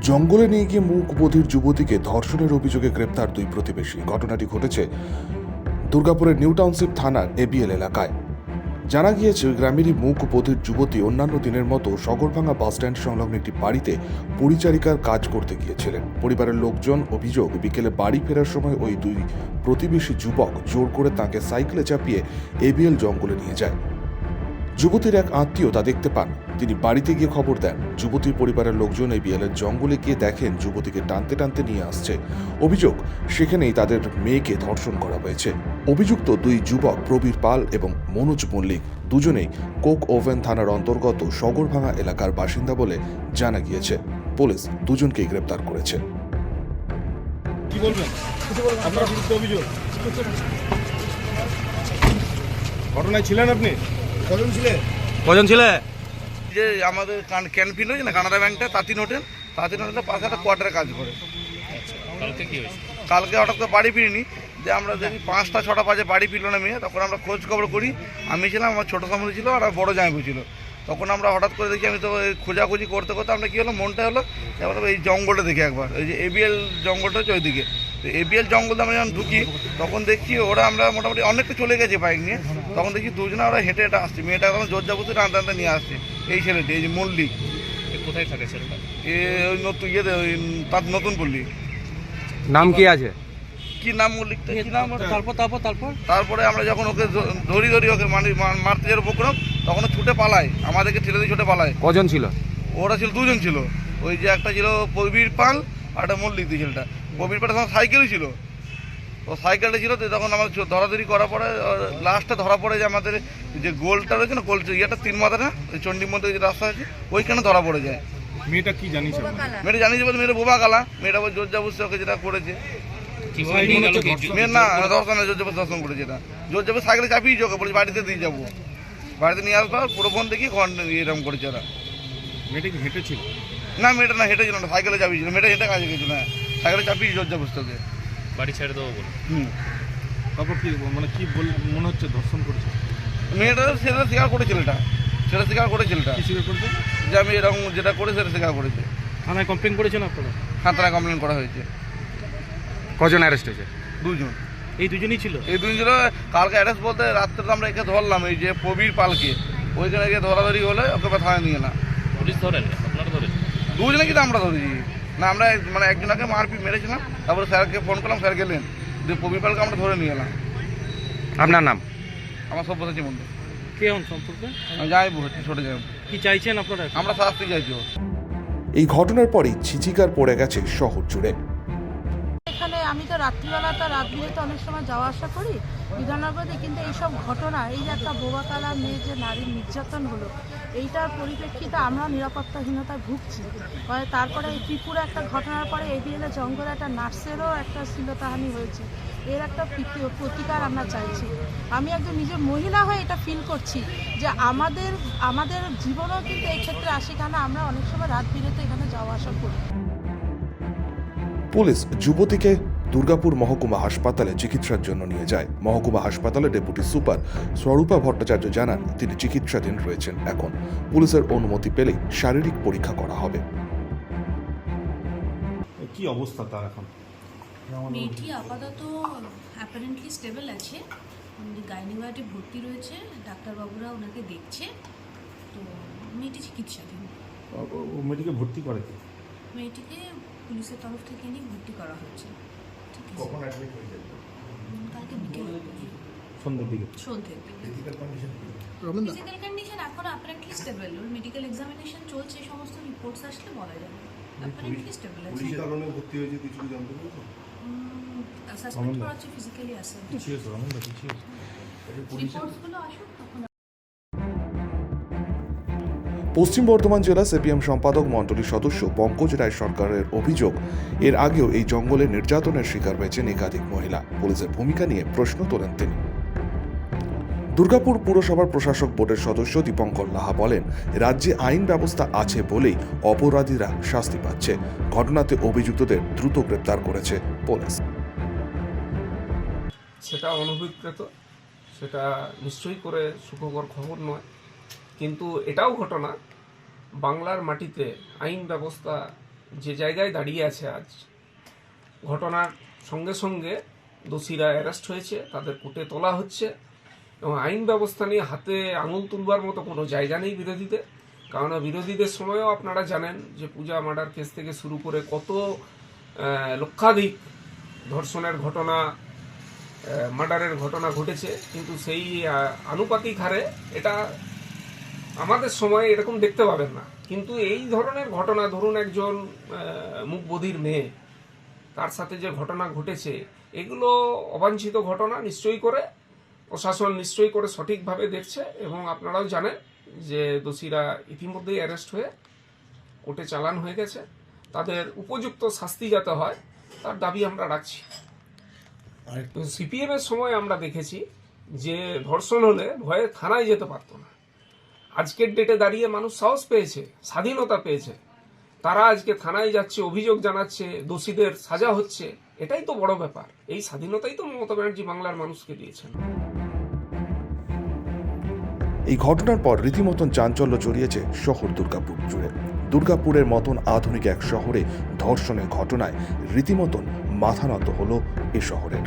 জঙ্গলে নিয়ে গিয়ে মুখ যুবতীকে ধর্ষণের অভিযোগে গ্রেপ্তার দুই প্রতিবেশী। ঘটনাটি ঘটেছে দুর্গাপুরের নিউ টাউনশিপ থানার এবিএল এলাকায়। জানা গিয়েছে, গ্রামেরই মুখ যুবতী অন্যান্য দিনের মতো সগরভাঙ্গা বাসস্ট্যান্ড সংলগ্ন একটি বাড়িতে পরিচারিকার কাজ করতে গিয়েছিলেন। পরিবারের লোকজন অভিযোগ, বিকেলে বাড়ি ফেরার সময় ওই দুই প্রতিবেশী যুবক জোর করে তাকে সাইকেলে চাপিয়ে এবিএল জঙ্গলে নিয়ে যায়। যুবতীর এক আত্মীয় তা দেখতে পান। তিনি বাড়িতে গিয়ে খবর দেন। যুবতীর পরিবারের লোকজন এই বিয়ালের জঙ্গলে গিয়ে দেখেন যুবতীকে টানতে টানতে নিয়ে আসছে। অভিযোগ, সেখানেই তাদের মেয়েকে ধর্ষণ করা হয়েছে। অভিযুক্ত দুই যুবক প্রবীর পাল এবং মনোজ মল্লিক দুজনেই কোক ওভেন থানার অন্তর্গত সগরভাঙা এলাকার বাসিন্দা বলে জানা গিয়েছে। পুলিশ দুজনকেই গ্রেপ্তার করেছে। ঘটনায় ছিলেন আপনি? কজন ছিলেন কজন ছিলে? যে আমাদের কান- ক্যানফিন রয়েছে না কানাডা ব্যাংকটা তাঁতিন হোটেল। তাঁতিন হোটেলের পাশে একটা কোয়ার্টারে কাজ করে। কালকে কি হয়েছে? কালকে হঠাৎ করে বাড়ি ফিরিনি। যে আমরা দেখি পাঁচটা ছটা বাজে বাড়ি ফিরলো না মেয়ে তখন আমরা খোঁজ খবর করি। আমি ছিলাম আমার ছোটো সম্বন্ধ ছিল আর বড় জামাইবু ছিল। তখন আমরা হঠাৎ করে দেখি আমি তো ওই খোঁজাখুঁজি করতে করতে আমরা কী হলো মনটা হলো এবার এই জঙ্গলটা দেখি একবার। ওই যে এবিএল জঙ্গলটা হচ্ছে ওইদিকে। তো এবিএল জঙ্গলটা আমরা যখন ঢুকি তখন দেখছি ওরা আমরা মোটামুটি অনেকটা চলে গেছে বাইক নিয়ে। তখন দেখি দুজনে ওরা হেঁটে হেঁটে আসছে। মেয়েটা এখন জোর জাবুতে টানতে টানতে নিয়ে আসছে এই ছেলেটি এই যে মল্লিক এ কোথায় থাকে ছেলেটা? এ ওই নতুন ইয়েতে ওই তার নতুন পল্লী। নাম কি আছে? কি নাম মল্লিকটা কি নাম তারপর তারপর তারপর? তারপরে আমরা যখন ওকে ধরি ধরি ওকে মানে মারতে যাওয়ার উপক্রম তখন ও ছুটে পালায়। আমাদেরকে ঠেলে দিয়ে ছুটে পালায়। কজন ছিল? ওরা ছিল দুজন ছিল। ওই যে একটা ছিল প্রবীর পাল একটা মল্লিক দিয়ে ছেলেটা। প্রবীর পাল তখন সাইকেলই ছিল। ও সাইকেলটা ছিল তো তখন আমার ধরাধরি করার পরে লাস্টে ধরা পড়ে যে আমাদের যে গোলটা রয়েছে না গোল ইয়েটা তিন মাথাটা ওই চণ্ডী মন্দির যে রাস্তা আছে ওইখানে ধরা পড়ে যায়। মেয়েটা কি জানিস মেয়েটা জানিস বলতে মেয়েটা বোবা কালা মেয়েটা ওই জোর জাবুসে ওকে যেটা করেছে। গেল মেয়ের না দর্শন জোর জবর দর্শন করেছে এটা। জোর জবর সাইকেলে বলেছে বাড়িতে দিয়ে যাব। বাড়িতে নিয়ে আসবার পুরো ফোন দেখি এরকম করেছে ওরা। মেয়েটা কি হেঁটেছিল? না মেয়েটা না হেঁটে ছিল না সাইকেলে চাপিয়েছিল মেয়েটা হেঁটে কাজে গেছিল না সাইকেলে চাপিয়ে জোর জবর তোকে বাড়ি ছেড়ে দেবো বলে। হুম। তারপর কি মানে কি বল মনে হচ্ছে ধর্ষণ করেছে? মেয়েটা সেটা স্বীকার করেছিল এটা সেটা স্বীকার করেছিল এটা স্বীকার করছে? যে আমি এরকম যেটা করে সেটা স্বীকার করেছে। থানায় কমপ্লেন করেছেন আপনারা? হ্যাঁ তারা কমপ্লেন করা হয়েছে। কজন অ্যারেস্ট হয়েছে? দুজন। এই দুজনই ছিল? এই দুজন ছিল। কালকে অ্যারেস্ট বলতে রাত্রে তো আমরা একে ধরলাম এই যে প্রবীর পালকে। ওইখানে গিয়ে ধরাধরি হলে ওকে থানায় নিয়ে এলাম। পুলিশ ধরে ধরেন? দুজনে কিন্তু আমরা ধরেছি না আমরা মানে একজনকে মারপিট মেরেছিলাম তারপরে স্যারকে ফোন করলাম স্যার গেলেন যে প্রবীর পালকে আমরা ধরে নিয়ে এলাম। আপনার নাম? আমার সব বসেছি মন্দির কে হন সম্পর্কে? আমি যাইবো ছোটো যাইব। কি চাইছেন আপনারা? আমরা শাস্তি চাইছি। এই ঘটনার পরেই ছিচিকার পড়ে গেছে শহর জুড়ে। আমি তো রাত্রিবেলাটা রাত বিরেতে অনেক সময় যাওয়া আসা করি, বিধাননগরে, কিন্তু এইসব ঘটনা, এই যে একটা বোবাকালা মেয়ে যে নারীর নির্যাতন হলো, এইটার পরিপ্রেক্ষিতে আমরা নিরাপত্তাহীনতায় ভুগছি। তারপরে এই ত্রিপুরা একটা ঘটনার পরে এবিএলে জঙ্গলে একটা নার্সেরও একটা শ্লীলতাহানি হয়েছে। এর একটা প্রতিকার আমরা চাইছি। আমি একজন নিজের মহিলা হয়ে এটা ফিল করছি যে আমাদের আমাদের জীবনও কিন্তু এই ক্ষেত্রে আসে কেন আমরা অনেক সময় রাত বিরেতে এখানে যাওয়া আসা করি। পুলিশ যুবতীকে দুর্গাপুর মহকুমা হাসপাতালে চিকিৎসার জন্য নিয়ে যায়। মহকুমা হাসপাতালে ডেপুটি সুপার স্বরূপা ভট্টাচার্য জানান তিনি চিকিৎসাধীন রয়েছেন এখন। পুলিশের অনুমতি পেলেই শারীরিক পরীক্ষা করা হবে। কি অবস্থা তার এখন? মেয়েটি আপাতত অ্যাপারেন্টলি স্টেবল আছে। গাইনি ওয়ার্ডে ভর্তি রয়েছে ডাক্তারবাবুরা ওনাকে দেখছে। তো মেয়েটি চিকিৎসাধীন। মেয়েটিকে ভর্তি করে কি? মেয়েটিকে পুলিশের তরফ থেকে নিয়ে ভর্তি করা আছে কখন অ্যাডমিট হয়েছে উম, কালকে বিকেল। সন্ধ্যের দিকে। সন্ধ্যে ফিজিক্যাল কন্ডিশন এখন অ্যাপারেন্টলি স্টেবল ওর মেডিকেল এক্সামিনেশন চলছে সমস্ত রিপোর্টস আসলে বলা যাবে অ্যাপারেন্টলি স্টেবল আছে। কারণে ভর্তি হয়েছে কিছু জানতে পেরেছ? সাসপেক্ট করা হচ্ছে ফিজিক্যালি আছে রিপোর্টসগুলো আসুক তখন পশ্চিম বর্ধমান জেলা সিপিএম সম্পাদক মণ্ডলীর সদস্য পঙ্কজ রায় সরকারের অভিযোগ, এর আগেও এই জঙ্গলে নির্যাতনের শিকার হয়েছেন একাধিক মহিলা। পুলিশের ভূমিকা নিয়ে প্রশ্ন তোলেন তিনি। দুর্গাপুর পুরসভার প্রশাসক বোর্ডের সদস্য দীপঙ্কর লাহা বলেন, রাজ্যে আইন ব্যবস্থা আছে বলেই অপরাধীরা শাস্তি পাচ্ছে। ঘটনাতে অভিযুক্তদের দ্রুত গ্রেপ্তার করেছে পুলিশ। সেটা অনভিপ্রেত সেটা নিশ্চয়ই করে সুখকর খবর নয়। কিন্তু এটাও ঘটনা, বাংলার মাটিতে আইন ব্যবস্থা যে জায়গায় দাঁড়িয়ে আছে আজ, ঘটনার সঙ্গে সঙ্গে দোষীরা অ্যারেস্ট হয়েছে, তাদের কোর্টে তোলা হচ্ছে এবং আইন ব্যবস্থা নিয়ে হাতে আঙুল তুলবার মতো কোনো জায়গা নেই বিরোধীদের। কারণ বিরোধীদের সময়ও আপনারা জানেন যে পূজা মার্ডার কেস থেকে শুরু করে কত লক্ষাধিক ধর্ষণের ঘটনা মার্ডারের ঘটনা ঘটেছে। কিন্তু সেই আনুপাতিক হারে এটা আমাদের সময় এরকম দেখতে পাবেন না। কিন্তু এই ধরনের ঘটনা ধরুন একজন মুখবধির মেয়ে তার সাথে যে ঘটনা ঘটেছে এগুলো অবাঞ্ছিত ঘটনা নিশ্চয়ই করে প্রশাসন নিশ্চয়ই করে সঠিকভাবে দেখছে এবং আপনারাও জানেন যে দোষীরা ইতিমধ্যেই অ্যারেস্ট হয়ে কোর্টে চালান হয়ে গেছে। তাদের উপযুক্ত শাস্তি যাতে হয় তার দাবি আমরা রাখছি। সিপিএম এর সময় আমরা দেখেছি যে ধর্ষণ হলে ভয়ে থানায় যেতে পারতো না। আজকের ডেটে দাঁড়িয়ে মানুষ সাহস পেয়েছে, স্বাধীনতা পেয়েছে। তারা আজকে থানায় যাচ্ছে, অভিযোগ জানাচ্ছে, দোষীদের সাজা হচ্ছে, এটাই তো বড় ব্যাপার। এই স্বাধীনতাই তো মমতা ব্যানার্জি বাংলার মানুষকে দিয়েছেন। এই ঘটনার পর রীতিমতন চাঞ্চল্য জড়িয়েছে শহর দুর্গাপুর জুড়ে। দুর্গাপুরের মতন আধুনিক এক শহরে ধর্ষণের ঘটনায় রীতিমতন মাথা নত হল এ শহরের।